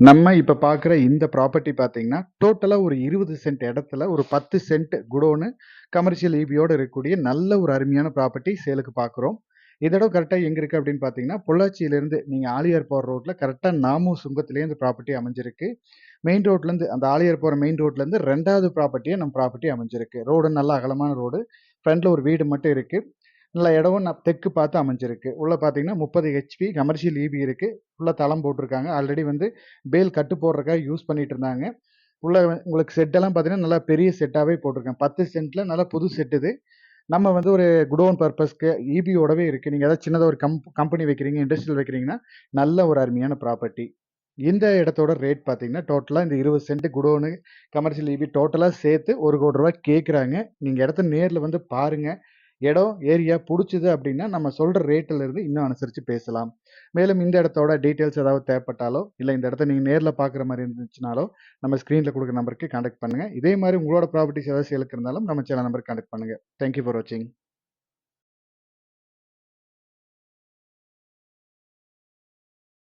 நம்ம இப்ப பார்க்குற இந்த ப்ராப்பர்ட்டி பார்த்தீங்கன்னா, டோட்டலா ஒரு 20 சென்ட் இடத்துல ஒரு 10 சென்ட் குடோனு, கமர்ஷியல் ஈபியோட இருக்கக்கூடிய நல்ல ஒரு அருமையான ப்ராப்பர்ட்டி சேலுக்கு பார்க்குறோம். இதோட கரெக்டாக எங்கே எங்க இருக்கு அப்படின்னு பார்த்தீங்கன்னா, பொள்ளாச்சியிலேருந்து நீங்க ஆலியார் போற ரோட்ல கரெக்டாக நாமும் சுங்கத்திலேயே இந்த ப்ராப்பர்ட்டி அமைஞ்சிருக்கு. மெயின் ரோட்லேருந்து அந்த ஆலியார் போற மெயின் ரோட்லேருந்து 2வது ப்ராப்பர்ட்டியா நம்ம ப்ராப்பர்ட்டி அமைஞ்சிருக்கு. ரோடு நல்ல அகலமான ரோடு. ஃப்ரண்ட்ல ஒரு வீடு மட்டும் இருக்கு. நல்ல இடமும் நான் தெற்கு பார்த்து அமைஞ்சிருக்கு. உள்ளே பார்த்தீங்கன்னா 30 ஹெச்பி கமர்ஷியல் ஈபி இருக்குது உள்ளே தளம் போட்டிருக்காங்க. ஆல்ரெடி வந்து பேல் கட்டு போடுறதுக்காக யூஸ் பண்ணிட்டு இருந்தாங்க. உள்ள உங்களுக்கு செட்டெல்லாம் பார்த்தீங்கன்னா, நல்லா பெரிய செட்டாகவே போட்டிருக்கேன் பத்து சென்ட்டில் நல்லா புது செட் இது. நம்ம வந்து ஒரு குடோன் பர்பஸ்க்கு ஈபியோடவே இருக்குது நீங்கள் ஏதாவது சின்னதாக ஒரு கம்ப் கம்பெனி வைக்கிறீங்க, இண்டஸ்ட்ரியல் வைக்கிறீங்கன்னா, நல்ல ஒரு அருமையான ப்ராப்பர்ட்டி. இந்த இடத்தோட ரேட் பார்த்தீங்கன்னா, டோட்டலாக இந்த 20 சென்ட் குடோனு, கமர்ஷியல் ஈபி டோட்டலாக சேர்த்து ஒரு கோடி ரூபா கேட்குறாங்க. நீங்கள் இடத்த நேரில் வந்து பாருங்கள் இடம், ஏரியா பிடிச்சிது அப்படின்னா, நம்ம சொல்கிற ரேட்டிலிருந்து இருந்து இன்னும் அனுசரித்து பேசலாம். மேலும் இந்த இடத்தோட டீட்டெயில்ஸ் ஏதாவது தேவைப்பட்டாலோ, இல்லை இந்த இடத்த நீங்கள் நேரில் பார்க்குற மாதிரி இருந்துச்சுனாலோ, நம்ம ஸ்க்ரீனில் கொடுக்குற நம்பருக்கு கான்டாக்ட் பண்ணுங்க. இதே மாதிரி உங்களோட ப்ராப்பர்ட்டீஸ் ஏதாவது சேலுக்கு இருந்தாலும் நம்ம சேனல் நம்பருக்கு கான்டாக்ட் பண்ணுங்க. தேங்க் யூ ஃபார் வாட்சிங்.